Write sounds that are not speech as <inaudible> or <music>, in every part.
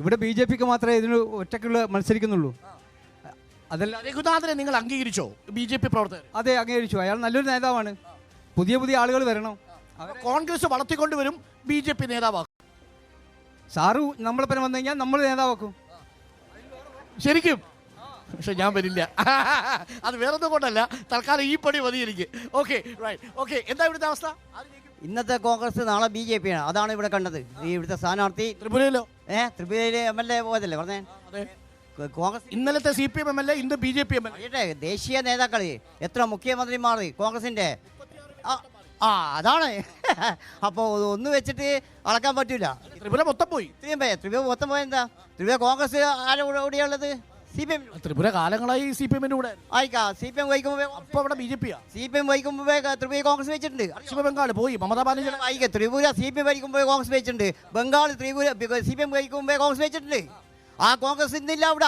ഇവിടെ B J പിക്ക് മാത്രമേ ഇതിന് ഒറ്റക്കുള്ള മത്സരിക്കുന്നുള്ളൂ. അതല്ല രഘുനാഥനെ നിങ്ങൾ അംഗീകരിച്ചോ? ബി ജെ പി പ്രവർത്തകർ? അതെ അംഗീകരിച്ചു. അയാൾ നല്ലൊരു നേതാവാണ്. പുതിയ പുതിയ ആളുകൾ വരണം. കോൺഗ്രസ് വളർത്തിക്കൊണ്ടുവരും ബി ജെ പി നേതാവാക്കും. സാറു നമ്മളെ പരം വന്നു കഴിഞ്ഞാൽ നമ്മൾ നേതാവാക്കും. ശരിക്കും? പക്ഷെ ഞാൻ വരില്ല. അത് വേറൊന്നും കൊണ്ടല്ല. തൽക്കാലം ഈ പണി മതി എനിക്ക്. ഓക്കെ റൈറ്റ് ഓക്കെ എന്താ ഇവിടുത്തെ അവസ്ഥ? ഇന്നത്തെ കോൺഗ്രസ് നാളെ ബി ജെ പി ആണ്. അതാണ് ഇവിടെ കണ്ടത്. ഈ ഇവിടുത്തെ സ്ഥാനാർത്ഥി ത്രിപുരയിലോ? ഏ ത്രിപുരയിലെ എം എൽ എ പോയതല്ലേ പറഞ്ഞേ? കോൺഗ്രസ് ഇന്നലത്തെ C P M M L A ഇന്ന് B J P M L A. ദേശീയ നേതാക്കൾ എത്ര മുഖ്യമന്ത്രിമാർ കോൺഗ്രസിന്റെ? ആ, അതാണ്. <laughs> അപ്പോൾ ഒന്ന് വെച്ചിട്ട് അളക്കാൻ പറ്റൂല. ത്രിപുര മൊത്തം പോയി. ത്രിപുര മൊത്തം പോയെന്താ? ത്രിപുര കോൺഗ്രസ് ആരുടെ കൂടെ കൂടെയുള്ളത് സി പി എം ത്രിപുര കാലങ്ങളായി സി പി എമ്മിന്റെ കൂടെ. ആയിക്കാ. സി പി എം വഹിക്കുമ്പോൾ അപ്പൊ അവിടെ ബി ജെ പിയാ? സി പി എം വഹിക്കുമ്പോൾ ത്രിപുര കോൺഗ്രസ് വെച്ചിട്ടുണ്ട്. പശ്ചിമ ബംഗാൾ പോയി. മമതാ ബാനർജി ആയിക്കാ. ത്രിപുര സി പി എം ഭരിക്കുമ്പോൾ കോൺഗ്രസ് വെച്ചിട്ടുണ്ട്. Bengal Tripura C P M ഭരിക്കുമ്പോൾ കോൺഗ്രസ് വെച്ചിട്ടുണ്ട്. ആ കോൺഗ്രസ് ഇന്നില്ല അവിടെ.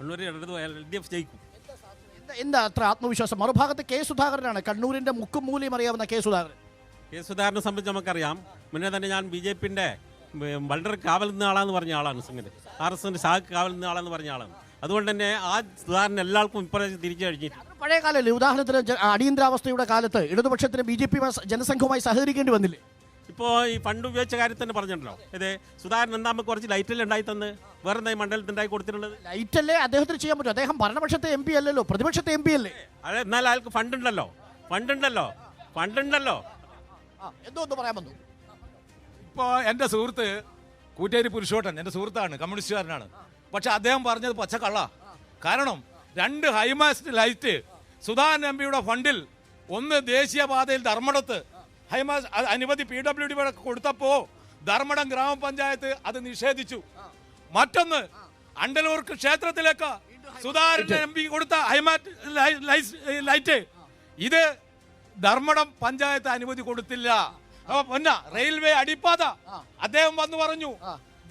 കണ്ണൂർ എൽ ഡി എഫ് ജയിക്കും. എന്താ- എന്താ അത്ര ആത്മവിശ്വാസം? മറുഭാഗത്ത് കെ സുധാകരനാണ്. കണ്ണൂരിന്റെ മുക്കും മൂലയും അറിയാവുന്ന കെ സുധാകരൻ. കെ സുധാകരനെ സംബന്ധിച്ച് നമുക്കറിയാം. മുന്നേ തന്നെ ഞാൻ ബി ജെ പിന്റെ വളരെ കാവൽ നിന്ന ആളാന്ന് പറഞ്ഞ ആളാണ് സിംഗിന് ആർ എസ് എസിന്റെ ശാഖ കാവൽ നിന്ന ആളാന്ന് പറഞ്ഞ ആളാണ്. അതുകൊണ്ട് തന്നെ ആ സുധാകരൻ എല്ലാവർക്കും ഇപ്രാവശ്യം തിരിച്ചു കഴിഞ്ഞിട്ട്. പഴയ കാലല്ലേ ഉദാഹരണത്തിന് അടിയന്തരാവസ്ഥയുടെ കാലത്ത് ഇടതുപക്ഷത്തിന് ബി ജെ പി ജനസംഘവുമായി സഹകരിക്കേണ്ടി വന്നില്ലേ? ഇപ്പോൾ ഈ ഫണ്ട് ഉപയോഗിച്ച കാര്യത്തിൽ തന്നെ പറഞ്ഞിട്ടുണ്ടല്ലോ. അതെ സുധാകരൻ എന്താ നമുക്ക് കുറച്ച് ലൈറ്റല്ലേ ഉണ്ടായി തന്ന് വേറെ എന്താ ഈ മണ്ഡലത്തിൽ ഉണ്ടായി കൊടുത്തിട്ടുള്ളത്? ലൈറ്റല്ലേ അദ്ദേഹത്തിന് ചെയ്യാൻ പറ്റും അദ്ദേഹം ഭരണപക്ഷത്തെ എം പി അല്ലല്ലോ. പ്രതിപക്ഷത്തെ എം പി അല്ലേ? അതെ എന്നാൽ അയാൾക്ക് ഫണ്ട് ഉണ്ടല്ലോ. ഫണ്ട് ഉണ്ടല്ലോ. ഫണ്ട് ഉണ്ടല്ലോ. എന്തോ ഒന്ന് പറയാൻ വന്നു. ഇപ്പോൾ എന്റെ സുഹൃത്ത് കൂറ്റേരി പുരുഷോട്ടൻ എന്റെ സുഹൃത്താണ് കമ്മ്യൂണിസ്റ്റുകാരനാണ്. പക്ഷെ അദ്ദേഹം പറഞ്ഞത് പച്ച പച്ചക്കള്ള. കാരണം രണ്ട് ഹൈമാസ്റ്റ് ലൈറ്റ് സുധാൻ എം പിയുടെ ഫണ്ടിൽ ഒന്ന് ദേശീയപാതയിൽ ധർമ്മടത്ത്. ഹൈമാസ് അനുമതി പി ഡബ്ല്യു ഡി കൊടുത്തപ്പോ ധർമ്മടം ഗ്രാമപഞ്ചായത്ത് അത് നിഷേധിച്ചു. മറ്റൊന്ന് അണ്ടലൂർക്ക് ക്ഷേത്രത്തിലേക്ക് സുധാകരൻ എം പി കൊടുത്ത ഹൈമാറ്റ് ലൈറ്റ്. ഇത് ധർമ്മടം പഞ്ചായത്ത് അനുമതി കൊടുത്തില്ല. പൊന്ന റെയിൽവേ അടിപ്പാത. അദ്ദേഹം വന്നു പറഞ്ഞു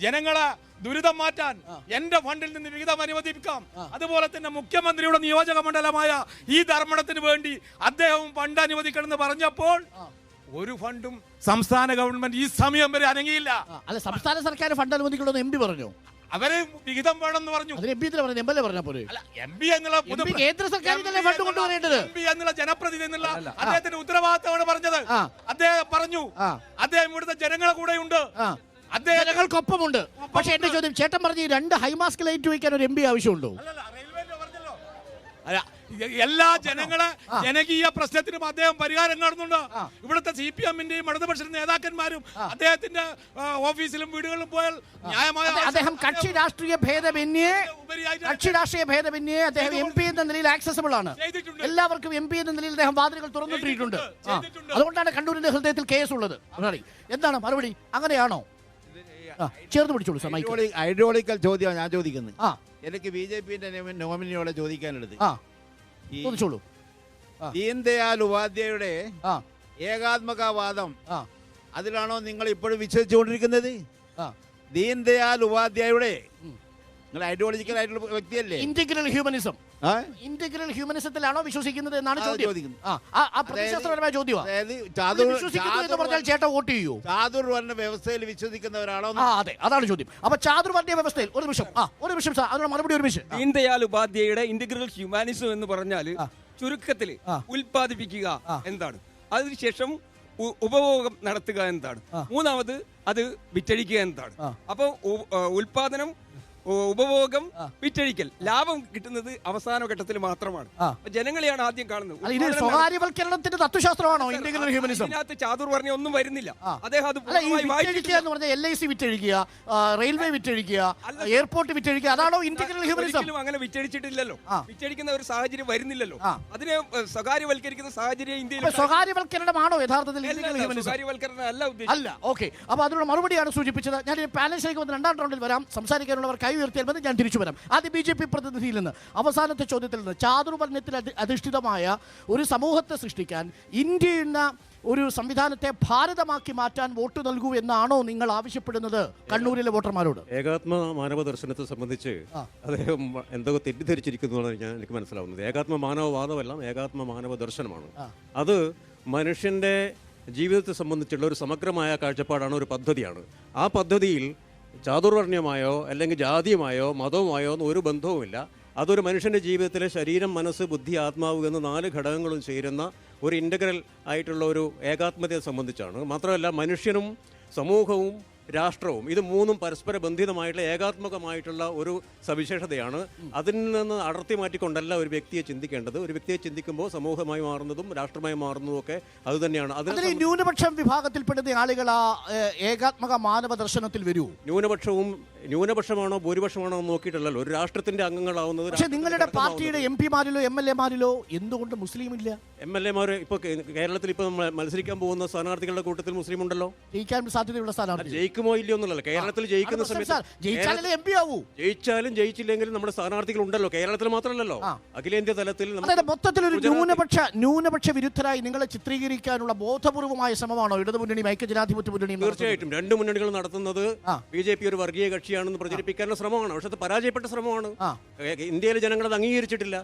ജനങ്ങളെ ദുരിതം മാറ്റാൻ എന്റെ ഫണ്ടിൽ നിന്ന് വിഹിതം അനുവദിപ്പിക്കാം. അതുപോലെ തന്നെ മുഖ്യമന്ത്രിയുടെ നിയോജക മണ്ഡലമായ ഈ ധർമ്മടത്തിന് വേണ്ടി അദ്ദേഹം ഫണ്ട് അനുവദിക്കണമെന്ന് പറഞ്ഞപ്പോൾ ഒരു ഫണ്ടും സംസ്ഥാന ഗവൺമെന്റ് ഈ സമയം വരെ അനങ്ങിയില്ല. അല്ല സംസ്ഥാന സർക്കാർ ഫണ്ട് അനുവദിക്കണമെന്ന് എം പി പറഞ്ഞു. അവരെ വിഹിതം വേണമെന്ന് പറഞ്ഞു. അതിന് എം പി എന്തിനാ പറഞ്ഞു എം എൽ എ പറഞ്ഞ പോലെ അല്ല എം പി എന്നുള്ള എം പി കേന്ദ്ര സർക്കാരിനല്ലേ ഫണ്ട് കൊണ്ടുവരേണ്ടത്? എം പി എന്നുള്ള ജനപ്രതിനിധി എന്നുള്ള അദ്ദേഹത്തിന്റെ ഉത്തരവാദിത്തമാണ് പറഞ്ഞത്. ആ. അദ്ദേഹം പറഞ്ഞു ആ. അദ്ദേഹം ഇവിടുത്തെ ജനങ്ങളെ കൂടെ ഉണ്ട് ആ. അദ്ദേഹം ജനങ്ങൾക്കൊപ്പമുണ്ട്. പക്ഷെ എന്റെ ചോദ്യം ചേട്ടൻ പറഞ്ഞു ഈ രണ്ട് ഹൈമാസ്ക് ലൈറ്റ് വയ്ക്കാൻ ഒരു എം പി ആവശ്യമുണ്ടോ? അല്ലല്ല, പറഞ്ഞല്ലോ. അല്ല, എല്ലാ ജനങ്ങളെ ജനകീയ പ്രശ്നത്തിനും അദ്ദേഹം പരിഹാരം കാണുന്നുണ്ട്. ഇവിടുത്തെ സി പി എമ്മിന്റെയും ഇടതുപക്ഷ നേതാക്കന്മാരും അദ്ദേഹത്തിന്റെ ഓഫീസിലും വീടുകളിലും പോയാൽ ന്യായമായ അദ്ദേഹം കക്ഷി രാഷ്ട്രീയ ഭേദമന്യേ കക്ഷി രാഷ്ട്രീയ ഭേദമന്യേ അദ്ദേഹം എം പി എന്ന നിലയിൽ ആക്സസബിൾ ആണ്. എല്ലാവർക്കും എം പി എന്ന നിലയിൽ അദ്ദേഹം വാതിലുകൾ തുറന്നിട്ടിട്ടുണ്ട്. അതുകൊണ്ടാണ് കണ്ണൂരിന്റെ ഹൃദയത്തിൽ കേസ് ഉള്ളത്. എന്താണ് മറുപടി? അങ്ങനെയാണോ? ചേർന്ന് പിടിച്ചോളൂ സർ മൈക്ക്. ഐഡിയോളി- ഐഡിയോളിക്കൽ ചോദ്യമാണ് ഞാൻ ചോദിക്കുന്നത് ആ. എനിക്ക് ബി ജെ പിന്റെ നോമിനിയോടെ ചോദിക്കാനുള്ളത്. ആ. ഈ ചോദിച്ചോളൂ. ദീൻദയാൽ ഉപാധ്യായയുടെ ആ. ഏകാത്മകവാദം ആ. അതിലാണോ നിങ്ങൾ ഇപ്പോഴും വിശ്വസിച്ചുകൊണ്ടിരിക്കുന്നത്? ആ. ദീൻദയാൽ ഉപാധ്യായയുടെ. നിങ്ങൾ ഐഡിയോളജിക്കൽ ആയിട്ടുള്ള വ്യക്തിയല്ലേ? Integral humanism? ഇന്റഗ്രൽ ഹ്യൂമനിസത്തിലാണോ വിശ്വസിക്കുന്നത് എന്നാണ് ചോദ്യം. ചോദിക്കുന്നു. ആ പ്രതിശാസ്ത്രപരമായ ചോദ്യമാണ് അതായത് ചാതുർ വിശ്വസിക്കുന്നു എന്ന് പറഞ്ഞാൽ ചേട്ടൻ വോട്ട് ചെയ്യൂ. ചാതുർവർണ വ്യവസ്ഥയിൽ വിശ്വസിക്കുന്നവരാണോ അതെ അതാണ് ചോദ്യം. അപ്പൊ ചാതുർവർണ വ്യവസ്ഥയിൽ ഒരു നിമിഷം. ആ ഒരു നിമിഷം സാർ അതിനുള്ള മറുപടി ഒരു നിമിഷം. ദീൻദയാൽ ഉപാധ്യായയുടെ ഇന്റഗ്രൽ ഹ്യൂമാനിസം എന്ന് പറഞ്ഞാൽ ചുരുക്കത്തിൽ ഉൽപാദിപ്പിക്കുക ഉൽപ്പാദിപ്പിക്കുക എന്താണ്. അതിനുശേഷം ഉപഭോഗം നടത്തുക എന്താണ്. മൂന്നാമത് അത് വിറ്റഴിക്കുക എന്താണ്. അപ്പോൾ അപ്പൊ ഉൽപാദനം ഉപഭോഗം. വിറ്റഴിക്കൽ. ലാഭം കിട്ടുന്നത് അവസാന ഘട്ടത്തിൽ മാത്രമാണ്. ജനങ്ങളെയാണ് ആദ്യം കാണുന്നത്. സ്വകാര്യവൽക്കരണത്തിന്റെ തത്വശാസ്ത്രമാണോ ഹ്യൂമനിസം? ഇതിനകത്ത് ചാതുർവർണ ഒന്നും വരുന്നില്ല. അദ്ദേഹം അത്. എന്ന് പറഞ്ഞാൽ എൽ ഐ സി വിറ്റഴിക്കുക റെയിൽവേ വിറ്റഴിക്കുക എയർപോർട്ട് വിറ്റഴിക്കുക അതാണോ ഇന്റഗ്രൽ ഹ്യൂമനിസം? അങ്ങനെ വിറ്റഴിച്ചിട്ടില്ലല്ലോ. വിറ്റഴിക്കുന്ന ഒരു സാഹചര്യം വരുന്നില്ലല്ലോ. അതിനെ സ്വകാര്യവൽക്കരിക്കുന്ന സാഹചര്യം ഇന്ത്യയിൽ സ്വകാര്യവൽക്കരണമാണോ യഥാർത്ഥത്തിൽ സ്വകാര്യവൽക്കരണം അല്ല അല്ല ഓക്കെ. അപ്പൊ അതിനുള്ള മറുപടിയാണ് സൂചിപ്പിച്ചത്. ഞാൻ പാനലിലേക്ക് വന്ന് രണ്ടാം റൗണ്ടിൽ വരാം. സംസാരിക്കാനുള്ളവർ കൈ ഉയർത്തിയാൽ മതി ഞാൻ തിരിച്ചു വരാം. അത് ബി ജെ പി പ്രതിനിധിയിൽ നിന്ന് അവസാനത്തെ ചോദ്യത്തിൽ നിന്ന് ചാതുർവർണത്തിൽ അധിഷ്ഠിതമായ ഒരു സമൂഹത്തെ സൃഷ്ടിക്കാൻ ഇന്ത്യ എന്ന ഒരു സംവിധാനത്തെ ഭാരതമാക്കി മാറ്റാൻ വോട്ട് നൽകൂ എന്നാണോ നിങ്ങൾ ആവശ്യപ്പെടുന്നത് കണ്ണൂരിലെ വോട്ടർമാരോട്? ഏകാത്മ മാനവ ദർശനത്തെ സംബന്ധിച്ച് അദ്ദേഹം എന്തൊക്കെ തെറ്റിദ്ധരിച്ചിരിക്കുന്നു ഞാൻ എനിക്ക് മനസ്സിലാവുന്നത്. ഏകാത്മ മാനവവാദമല്ല ഏകാത്മ മാനവ ദർശനമാണ്. അത് മനുഷ്യന്റെ ജീവിതത്തെ സംബന്ധിച്ചുള്ള ഒരു സമഗ്രമായ കാഴ്ചപ്പാടാണ് ഒരു പദ്ധതിയാണ്. ആ പദ്ധതിയിൽ ചാതുർവർണയമായോ അല്ലെങ്കിൽ ജാതിയുമായോ മതവുമായോ ഒന്നും ഒരു ബന്ധവുമില്ല. അതൊരു മനുഷ്യന്റെ ജീവിതത്തിലെ ശരീരം മനസ്സ് ബുദ്ധി ആത്മാവ് എന്ന നാല് ഘടകങ്ങളും ചേരുന്ന ഒരു ഇന്റഗ്രൽ ആയിട്ടുള്ള ഒരു ഏകാത്മതയെ സംബന്ധിച്ചാണ്. മാത്രമല്ല മനുഷ്യനും സമൂഹവും രാഷ്ട്രവും ഇത് മൂന്നും പരസ്പര ബന്ധിതമായിട്ടുള്ള ഏകാത്മകമായിട്ടുള്ള ഒരു സവിശേഷതയാണ്. അതിൽ നിന്ന് അടർത്തി മാറ്റിക്കൊണ്ടല്ല ഒരു വ്യക്തിയെ ചിന്തിക്കേണ്ടത്. ഒരു വ്യക്തിയെ ചിന്തിക്കുമ്പോൾ സമൂഹമായി മാറുന്നതും രാഷ്ട്രമായി മാറുന്നതും ഒക്കെ അതുതന്നെയാണ് അതിൽ ന്യൂനപക്ഷം വിഭാഗത്തിൽപ്പെടുന്ന ആളുകൾ ആ ഏകാത്മക മാനവ ദർശനത്തിൽ വരൂ. ന്യൂനപക്ഷവും ന്യൂനപക്ഷമാണോ ഭൂരിപക്ഷമാണോ എന്ന് നോക്കിയിട്ടല്ലോ ഒരു രാഷ്ട്രത്തിന്റെ അംഗങ്ങളാവുന്നത് പക്ഷെ നിങ്ങളുടെ പാർട്ടിയുടെ എം പിമാരിലോ എം എൽ എമാരിലോ എന്തുകൊണ്ട് മുസ്ലിം ഇല്ല എം എൽ എമാർ ഇപ്പൊ കേരളത്തിൽ ഇപ്പൊ മത്സരിക്കാൻ പോകുന്ന സ്ഥാനാർത്ഥികളുടെ കൂട്ടത്തിൽ മുസ്ലിം ഉണ്ടല്ലോ? ജയിക്കാൻ സാധ്യതയുള്ള സ്ഥാനാർത്ഥി ജയിക്കുമോ ഇല്ലയോ എന്നുള്ളല്ലോ കേരളത്തിൽ ജയിക്കുന്ന സമയത്ത് എം പി ആവൂ? ജയിച്ചാലും ജയിച്ചില്ലെങ്കിലും നമ്മുടെ സ്ഥാനാർത്ഥികൾ ഉണ്ടല്ലോ. കേരളത്തിൽ മാത്രമല്ലല്ലോ. അഖിലേന്ത്യാ തലത്തിൽ മൊത്തത്തിൽ ഒരു ന്യൂനപക്ഷ ന്യൂനപക്ഷ വിരുദ്ധരായി നിങ്ങളെ ചിത്രീകരിക്കാനുള്ള ബോധപൂർവമായ ശ്രമമാണോ? ഇടതുമുന്നണി ഐക്യ ജനാധിപത്യ മുന്നണി തീർച്ചയായിട്ടും. രണ്ട് മുന്നണികൾ നടത്തുന്നത്. ബി ജെ പി ഒരു വർഗീയ കക്ഷിയാണെന്ന് പ്രചരിപ്പിക്കാനുള്ള ശ്രമമാണ്. പക്ഷെ അത് പരാജയപ്പെട്ട ശ്രമമാണ്. ഇന്ത്യയിലെ ജനങ്ങൾ അത് അംഗീകരിച്ചിട്ടില്ല.